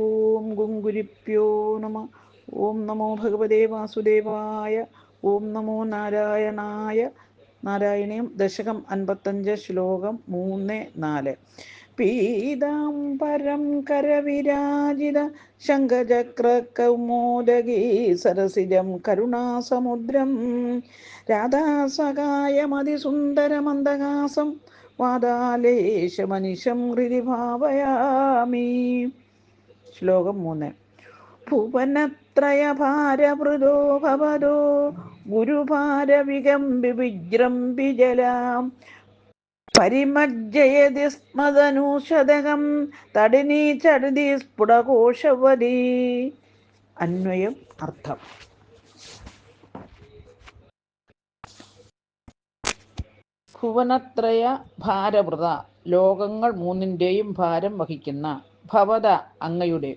ഓം ഗുങ്കുരിപ്യോ നമ. ഓം നമോ ഭഗവതേ വാസുദേവായ. ഓം നമോ നാരായണായ. നാരായണീയം ദശകം അൻപത്തഞ്ച് ശ്ലോകം മൂന്ന് നാല്. പീതാംബരം കരവിരാജിത. ശംഖചക്ര കൗമോദഗീ സരസിജം കരുണാസമുദ്രം. രാധാസഹായമതിസുന്ദരമന്ദഹാസം. വാതാലേശമനിശം ഹൃതി ഭാവയാമി ശ്ലോകം മൂന്ന്. ഭുവനത്രയഭാരവൃതോ ഭവതോ ഗുരുഭാരവികമ്പി വിജൃംബി ജലാം. പരിമജ്ജയതി സ്മദനൂഷതകം തടിനി സ്ഫുടകോശവതി അന്വയം അർത്ഥം. ഭുവനത്രയ ഭാരവൃത ലോകങ്ങൾ മൂന്നിന്റെയും ഭാരം വഹിക്കുന്ന ഭവത അങ്ങയുടെ.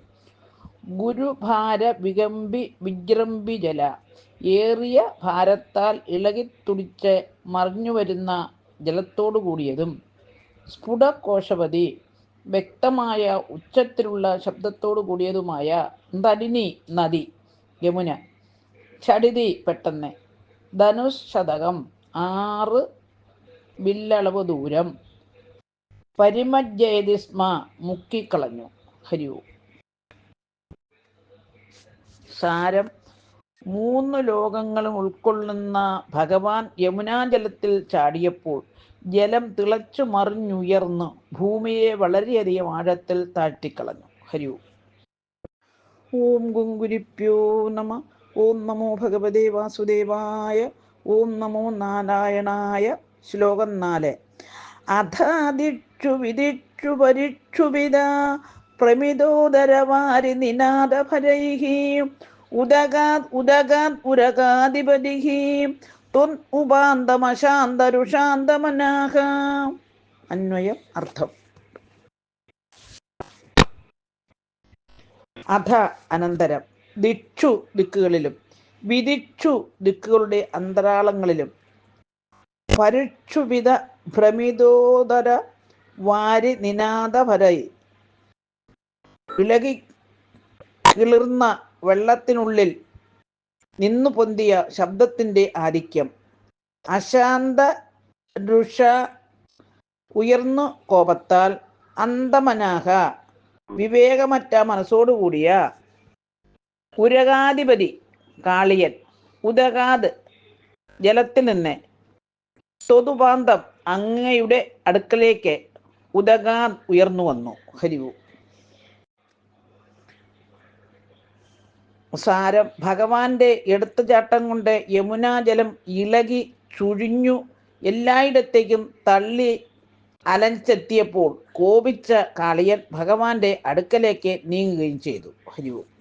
ഗുരുഭാര വികമ്പി വിജൃംബി ജല ഏറിയ ഭാരത്താൽ ഇളകിത്തുടിച്ച് മറിഞ്ഞുവരുന്ന ജലത്തോടു കൂടിയതും സ്ഫുടകോശവതി വ്യക്തമായ ഉച്ചത്തിലുള്ള ശബ്ദത്തോടു കൂടിയതുമായ നടിനി നദി യമുന ചടിതി പെട്ടെന്ന്. ധനുശതകം ശതകം ആറ് ബില്ലളവ് ദൂരം. പരിമജ്ജയതിസ്മ മുക്കിക്കളഞ്ഞു. ഹരിവു സാരം. മൂന്ന് ലോകങ്ങളും ഉൾക്കൊള്ളുന്ന ഭഗവാൻ യമുനാജലത്തിൽ ചാടിയപ്പോൾ ജലം തിളച്ചു മറിഞ്ഞുയർന്ന് ഭൂമിയെ വളരെയധികം ആഴത്തിൽ താഴ്ത്തിക്കളഞ്ഞു. ഹരിവു ഓം. ഗുങ്കുരിപ്യോ നമ. ഓം നമോ ഭഗവതേ വാസുദേവായ. ഓം നമോ നാരായണായ. ശ്ലോകം നാല്. അധാദിക്ഷു വിദിക്ഷു പരിക്ഷുവിത പ്രമിതോദരവാരി നിനാദഭരൈഹി. ഉദഗാത് ഉദഗാത് ഉരകാധിപതിഹി. ത്വൻ ഉപാന്തമശാന്തരുഷാന്തമനാഹ. അന്വയം അർത്ഥം. അധ അനന്തരം. ദിക്ഷു ദിക്കുകളിലും വിദിക്ഷു ദിക്കുകളുടെ അന്തരാളങ്ങളിലും. പരുക്ഷുവിധ ഭ്രമിതോദര വാരി നിനാദപരൈ ഇളകി കിളിർന്ന വെള്ളത്തിനുള്ളിൽ നിന്നു പൊന്തിയ ശബ്ദത്തിന്റെ ആധിക്യം. അശാന്ത രുഷ ഉയർന്നു കോപത്താൽ അന്തമനാഹ. വിവേകമറ്റ മനസ്സോടുകൂടിയ ഉരകാധിപതി കാളിയൻ ഉദകാത് ജലത്തിൽ നിന്ന് സ്വതുപാന്തം അങ്ങയുടെ അടുക്കലേക്ക് ഉദകാൻ ഉയർന്നു വന്നു. ഹരിവു. സാരം ഭഗവാന്റെ എടുത്തുചാട്ടം കൊണ്ട് യമുനാജലം ഇളകി ചുഴിഞ്ഞു എല്ലായിടത്തേക്കും തള്ളി അലഞ്ചെത്തിയപ്പോൾ കോപിച്ച കാളിയൻ ഭഗവാന്റെ അടുക്കലേക്ക് നീങ്ങുകയും ചെയ്തു. ഹരിവു.